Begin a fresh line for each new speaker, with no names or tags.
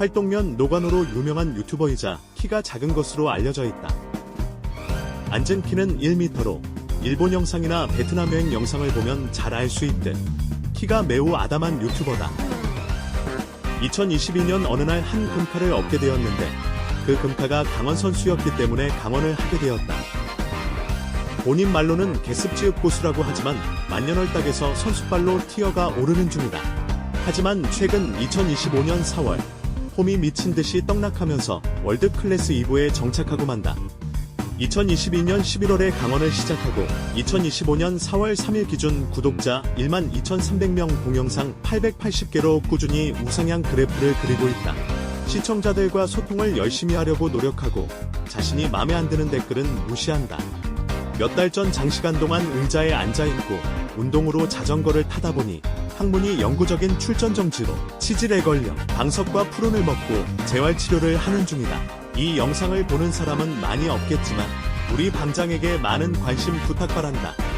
활동면 노관으로 유명한 유튜버이자 키가 작은 것으로 알려져 있다. 앉은 키는 1m로 일본 영상이나 베트남 여행 영상을 보면 잘 알 수 있듯 키가 매우 아담한 유튜버다. 2022년 어느 날 한 금카를 얻게 되었는데 그 금카가 강원 선수였기 때문에 강원을 하게 되었다. 본인 말로는 개습지읍 고수라고 하지만 만년월딱에서 선수발로 티어가 오르는 중이다. 하지만 최근 2025년 4월 폼이 미친 듯이 떡락하면서 월드 클래스 2부에 정착하고 만다. 2022년 11월에 강원을 시작하고 2025년 4월 3일 기준 구독자 1만 2,300명 동영상 880개로 꾸준히 우상향 그래프를 그리고 있다. 시청자들과 소통을 열심히 하려고 노력하고 자신이 마음에 안 드는 댓글은 무시한다. 몇 달 전 장시간 동안 의자에 앉아있고 운동으로 자전거를 타다 보니 항문이 영구적인 출전 정지로 치질에 걸려 방석과 푸른을 먹고 재활 치료를 하는 중이다. 이 영상을 보는 사람은 많이 없겠지만 우리 방장에게 많은 관심 부탁바란다.